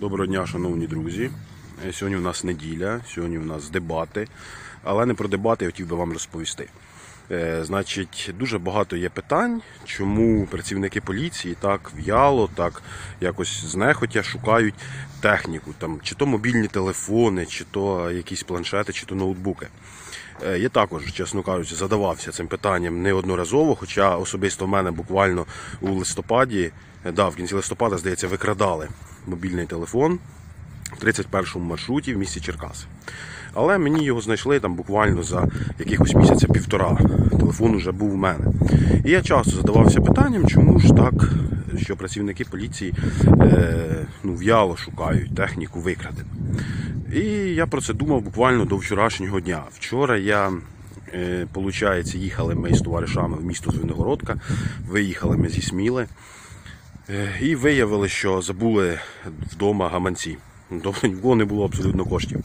Доброго дня, шановні друзі. Е, Сьогодні у нас неділя, сьогодні у нас дебати, але не про дебати я хотів би вам розповісти. Е, Значить, дуже багато є питань, чому працівники поліції так в'яло, так якось знехотя шукають техніку, там, чи то мобільні телефони, чи то якісь планшети, чи то ноутбуки. Е, Я також, чесно кажучи, задавався цим питанням неодноразово, хоча особисто в мене буквально у листопаді, е, да, в кінці листопада, здається, викрадали мобільний телефон в 31-му маршруті в місті Черкаси. Але мені його знайшли там буквально за якихось місяця півтора. Телефон уже був у мене. І я часто задавався питанням, чому ж так, що працівники поліції е, ну, в'яло шукають техніку викрадену. І я про це думав буквально до вчорашнього дня. Вчора я, е, получається, їхали ми з товаришами в місто Звенигородка, виїхали ми зі Сміли. Е, І виявили, що забули вдома гаманці. Тобто ні в кого не було абсолютно коштів.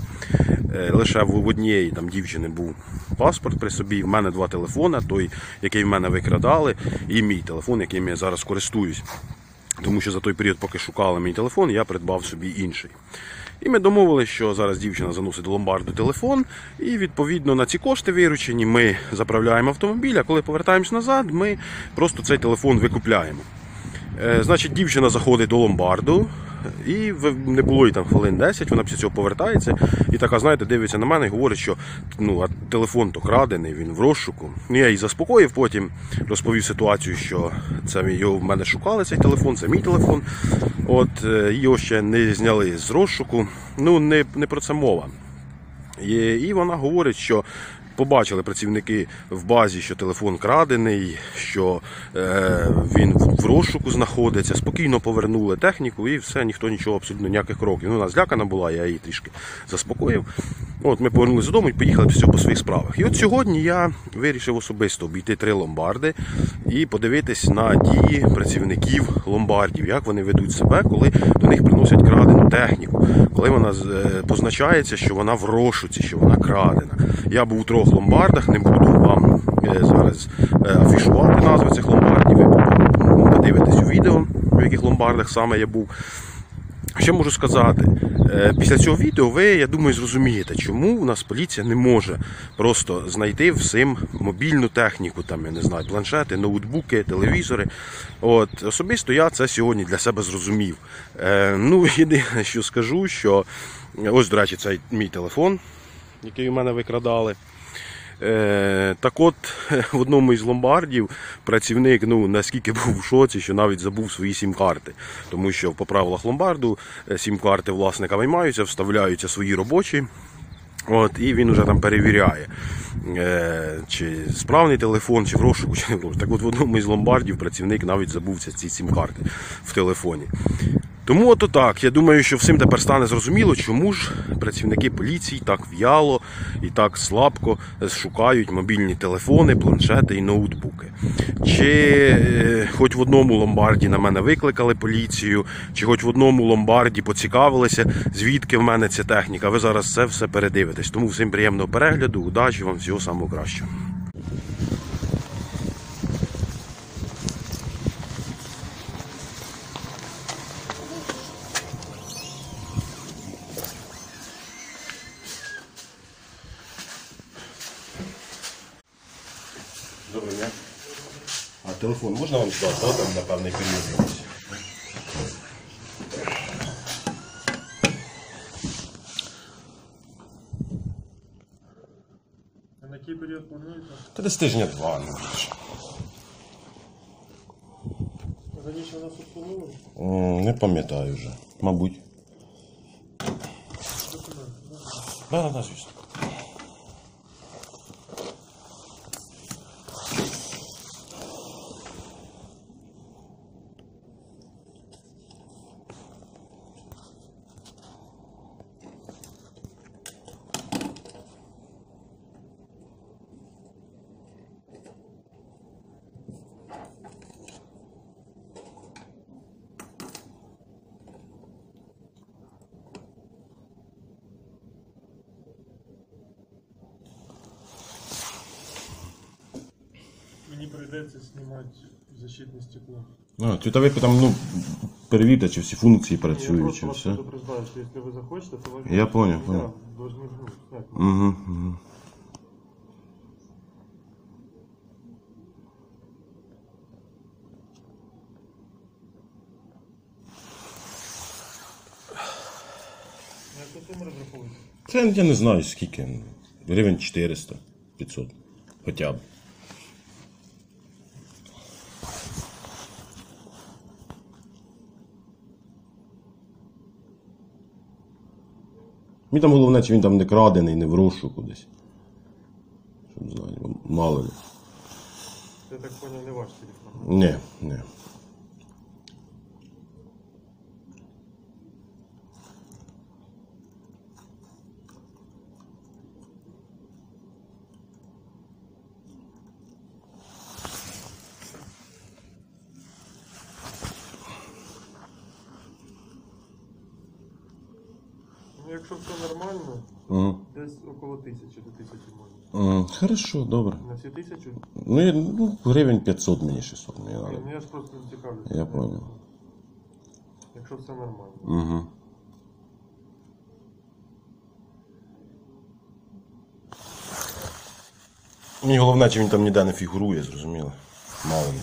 Е, Лише в однієї там дівчини був паспорт при собі. В мене два телефони, той, який в мене викрадали, і мій телефон, яким я зараз користуюсь. Тому що за той період, поки шукали мій телефон, я придбав собі інший. І ми домовилися, що зараз дівчина заносить до ломбарду телефон, і відповідно на ці кошти виручені ми заправляємо автомобіль, а коли повертаємось назад, ми просто цей телефон викупляємо. Е, Значить, дівчина заходить до ломбарду, і не було їй там хвилин 10, вона після цього повертається і така, знаєте, дивиться на мене і говорить, що ну, а телефон то крадений, він в розшуку. Ну, я її заспокоїв, потім розповів ситуацію, що це його в мене шукали цей телефон, це мій телефон. От е, його ще не зняли з розшуку. Ну, не, не про це мова. І, і вона говорить, що побачили працівники в базі, що телефон крадений, що е, він в розшуку знаходиться, спокійно повернули техніку і все, ніхто нічого, абсолютно ніяких кроків. Ну, вона злякана була, я її трішки заспокоїв. От ми повернулися додому і поїхали цього по своїх справах. І от сьогодні я вирішив особисто обійти три ломбарди і подивитись на дії працівників ломбардів, як вони ведуть себе, коли до них приносять крадену техніку, коли вона е, позначається, що вона в розшуці, що вона крадена. Я був у трьох ломбардах, не буду вам е, зараз е, афішувати назви цих ломбардів. Ви подивитесь у відео, в яких ломбардах саме я був. Що можу сказати? Е, Після цього відео ви, я думаю, зрозумієте, чому у нас поліція не може просто знайти всім мобільну техніку, там, я не знаю, планшети, ноутбуки, телевізори. От, особисто я це сьогодні для себе зрозумів. Е, ну, єдине, що скажу, що ось, до речі, цей мій телефон, який у мене викрадали. Е, так от, в одному із ломбардів працівник ну, наскільки був в шоці, що навіть забув свої сім-карти. Тому що по правилах ломбарду е, сім-карти власника виймаються, вставляються свої робочі. От, і він вже там перевіряє, е, чи справний телефон, чи в розшуку, чи не в розшуку. Так от в одному із ломбардів працівник навіть забувся ці сім-карти в телефоні. Тому от так. Я думаю, що всім тепер стане зрозуміло, чому ж працівники поліції так в'яло і так слабко шукають мобільні телефони, планшети і ноутбуки. Чи е, хоч в одному ломбарді на мене викликали поліцію, чи хоч в одному ломбарді поцікавилися, звідки в мене ця техніка. Ви зараз це все передивитесь. Тому всім приємного перегляду, удачі вам, всього самого кращого. телефон можна вам сюди, да, там на певний період якось? А на який період плануєте? Та десь тижня два, ну більше. Раніше нас обслуговували? М, Не пам'ятаю вже. Мабуть. Документи. да? Да, да, да, звісно. Мені прийдеться знімати Защитне стекло. А, цвітовик там, ну, перевірте, чи всі функції Я працюють, просто чи вас все. предупреждаю, что если вы захочете, то вы... Я понял, Да, понял. должны ну, знать. Угу, угу. Яку суму розраховуєте? Це я не знаю скільки. Гривень 400, 500. Хоча б. Мені там головне, чи він там не крадений, не в розшу кудись. Щоб знати, мало ли. Я так понял, не ваш телефон. Ні, ні. Якщо все нормально, Угу. десь около тисячі до тисячі можна. Угу. Хорошо, добре. На всі тисячу? Ну, я, ну, гривень 500 мені 600 мені треба. Ну я ж просто не цікавлюся. Я понял. Якщо все нормально. Угу. Мені головне, чи він там ніде не фігурує, зрозуміло. Мало ли.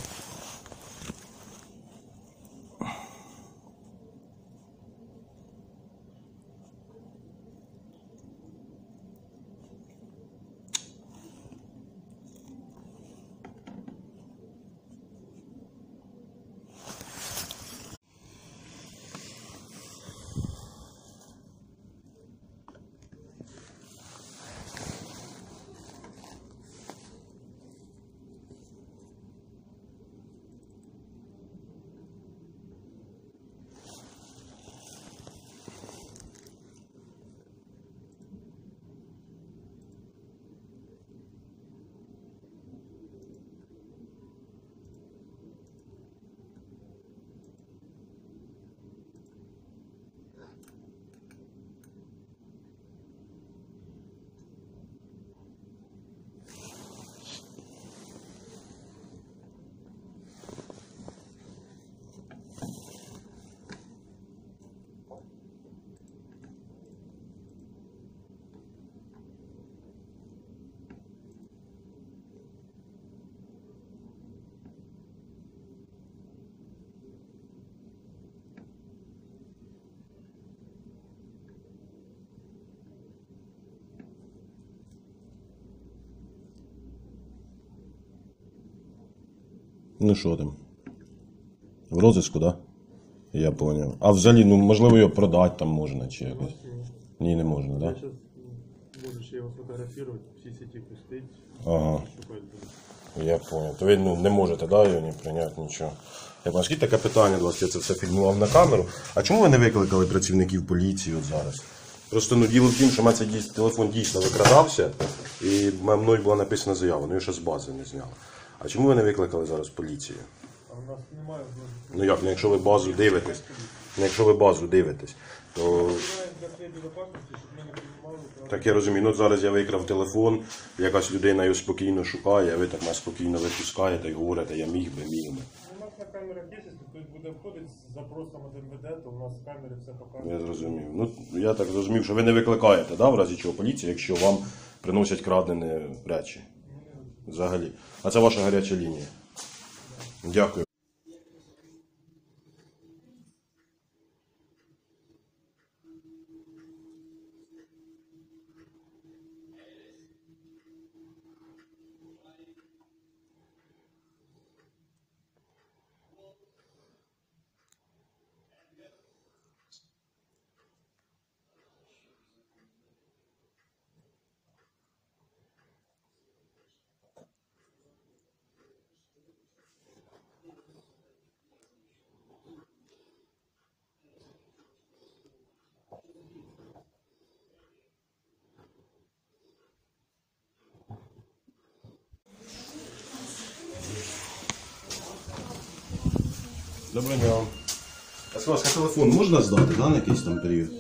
Ну що там? В розиску, так? Да? Я поняв. А взагалі, ну можливо його продати там можна чи якось. Ні, не можна, так? Да? ще його фотографировать, всі сети пустить, Ага. Я понял. То ви ну, не можете, да, його не прийняти нічого. Я скільки таке питання до вас, я це все фільмував на камеру. А чому ви не викликали працівників поліції от зараз? Просто ну, діло в тім, що мене цей телефон дійсно викрадався, і мною була написана заява, ну його ще з бази не зняли. А чому ви не викликали зараз поліцію? А в нас немає зложу. Ну як, ну якщо ви базу дивитесь, ну якщо ви базу дивитесь, то так я розумію, ну зараз я викрав телефон, якась людина його спокійно шукає, а ви так мене спокійно випускаєте і говорите, я міг би, міг би. У нас на камерах є, якщо хтось буде входити з запросом один веде, то у нас в камері все показує. Я зрозумів. Ну я так зрозумів, що ви не викликаєте, да, в разі чого поліцію, якщо вам приносять крадені речі. Взагалі. А це ваша гаряча лінія. Дякую. Добрый день. А з ласка, телефон можно сдать, да, на якийсь там період?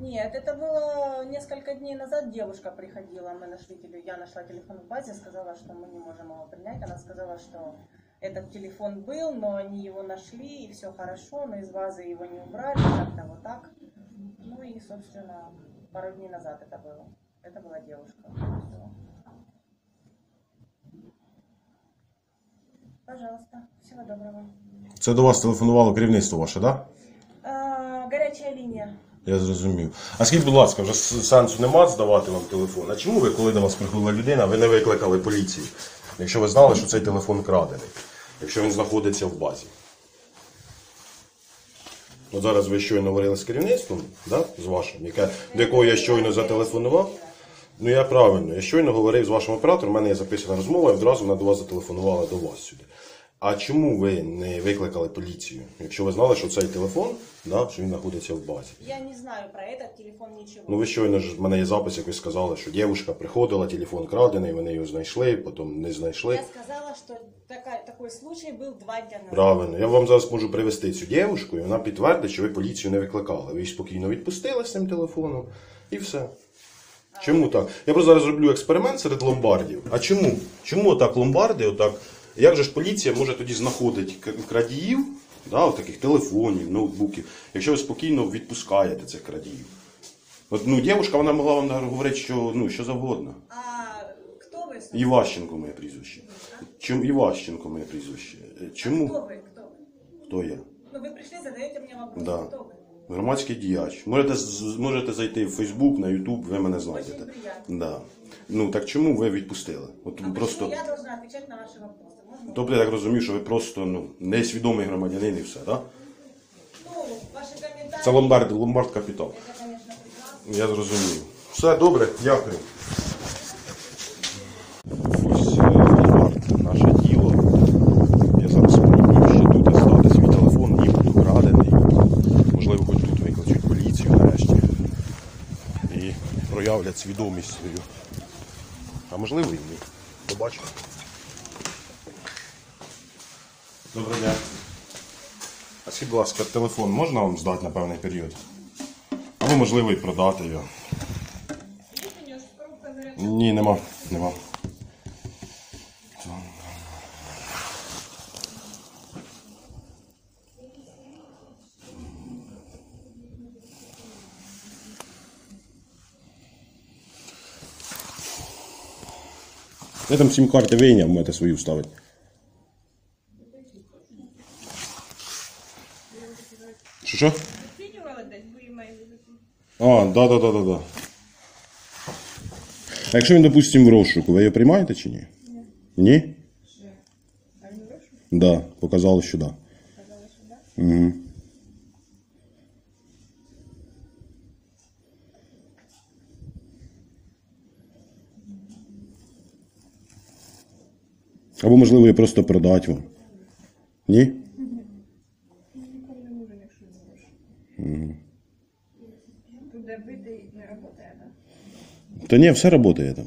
Нет, это было несколько дней назад девушка приходила, мы нашли телефон, я нашла телефон в базе, сказала, что мы не можем его принять, она сказала, что этот телефон был, но они его нашли, и все хорошо, но из базы его не убрали, как-то вот так. Ну и, собственно, пару дней назад это было. Это была девушка. Всё. Пожалуйста, всего доброго. Це до вас телефонувало керівництво ваше, так? Да? А, горячая линия. Я зрозумів. А скажіть, будь ласка, вже с- сенсу нема здавати вам телефон. А чому ви, коли до вас приходила людина, ви не викликали поліцію? Якщо ви знали, що цей телефон крадений, Якщо він знаходиться в базі. От зараз ви щойно говорили з керівництвом, да? з вашим, яке, до якого я щойно зателефонував. Ну я правильно, я щойно говорив з вашим оператором, у мене є записана розмова, і одразу вона до вас зателефонувала до вас сюди. А чому ви не викликали поліцію, якщо ви знали, що цей телефон, да, що він знаходиться в базі? Я не знаю про этот телефон ничего. Ну ви щойно ж в мене є запис, як ви сказали, що дівчинка приходила, телефон крадений, вони його знайшли, потім не знайшли. Я сказала, что такая, такой случай был два дня назад. Правильно, я вам зараз можу привезти цю дівчинку, і вона підтвердить, що ви поліцію не викликали. Ви її спокійно відпустили з цим телефоном і все. Чому так? Я просто зараз роблю експеримент серед ломбардів. А чому? Чому отак ломбарди, отак? Як же ж поліція може тоді знаходити к- крадіїв, да, от таких телефонів, ноутбуків, якщо ви спокійно відпускаєте цих крадіїв? От, ну, дівчинка, вона могла вам говорити, що, ну, що завгодно. А кто вы? Іващенко моє прізвище. Чому Іващенко моє прізвище? Е, Чому? Кто вы? Кто вы? Хто я? Ну вы пришли, задаете мне вопрос. Да. Кто вы? Громадський діяч. Можете, з- можете зайти в Фейсбук, на Ютуб, ви мене знайдете. Очень приятно. Да. Ну так чому ви відпустили? От А просто. почему я должна отвечать на ваши вопросы? Можно? Тобто я так розумію, що ви просто ну, несвідомий громадянин і все, так? Ну, ваши комментарии. Це ломбард, ломбард капітал. Это, конечно, прекрасно. Я зрозумів. Все добре, дякую. Ось е, ломбард, наше діло. Я зараз спробую ще тут здати свій телефон, нібито крадений. Можливо, хоч тут викличуть поліцію нарешті. І проявлять свідомість свою. Можливо і ні. Побачимо. Доброго дня. А скажіть, будь ласка, телефон можна вам здати на певний період? Або можливо і продати його. Ні, нема. Нема. Я там сім карти вийняв, можете свою вставити. Що що? А, да, да, да, да, да. А якщо він, допустим, в розшуку, ви його приймаєте чи ні? Ні? Ні? Да, показало, що да. Угу. Або, можливо, я просто продать вам. Ні? Туди бити не працює, так? Та ні, все працює там.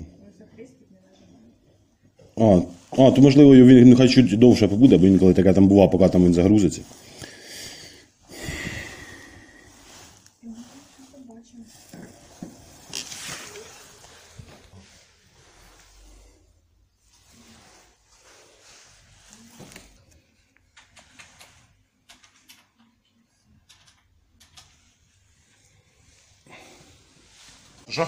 А, а, то можливо він нехай чуть довше побуде, бо інколи таке там бува, поки там він загрузиться. Що?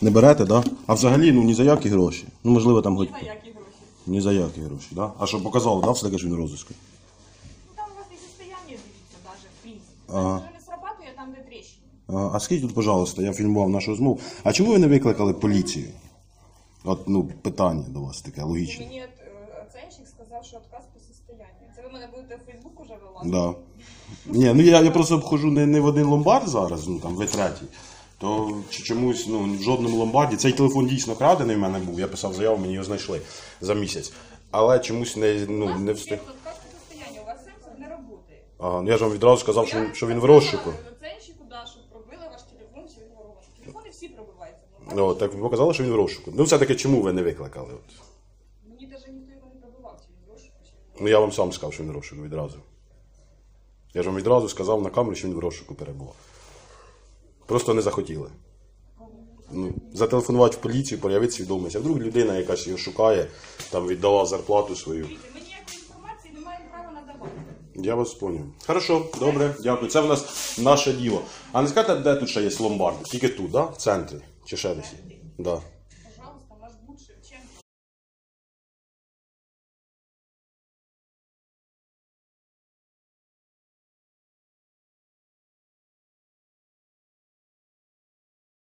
Не берете, так? Да? А взагалі, ну ні за які гроші. Ну, можливо, там хоч. За які гроші? Ні за які гроші, да? А що показало, да, все таки, що він розиску? Ну там у вас і состояние дивиться даже, в принципі. Ага. Якщо не срабатує, там де тріщини. А, а скажіть тут, пожалуйста, я фільмував нашу розмову. А чому ви не викликали поліцію? От, ну, питання до вас таке логічне. Мені е, оценщик сказав, що отказ по состоянию. Це ви мене будете в Фейсбук уже вилазити? Да. Ні, ну я, я просто обходжу не, не в один ломбард зараз, ну там ви третій. То чи чомусь ну, в жодному ломбарді. Цей телефон дійсно крадений в мене був. Я писав заяву, мені його знайшли за місяць. Але чомусь не, ну, не встиг. у вас сенсор не працює. А, ну я ж вам відразу сказав, що, що він в розшуку. Оценщику, да, що пробили ваш телефон, що він ворований. Телефони всі пробиваються. Ну, Ну, так ви показали, що він в розшуку. Ну, все-таки чому ви не викликали? От. Мені навіть ніхто його не пробивав, чи він в розшуку, чи він Ну я вам сам сказав, що він в розшуку відразу. Я ж вам відразу сказав на камеру, що він в розшуку перебував. Просто не захотіли. Ну, зателефонувати в поліцію, проявити свідомість. А вдруг людина якась його шукає, там віддала зарплату свою. Я вас поняв. Хорошо, добре, дякую. Це в нас наше діло. А не скажете, де тут ще є ломбард? Тільки тут, да? В центрі? Чи ще десь? Да.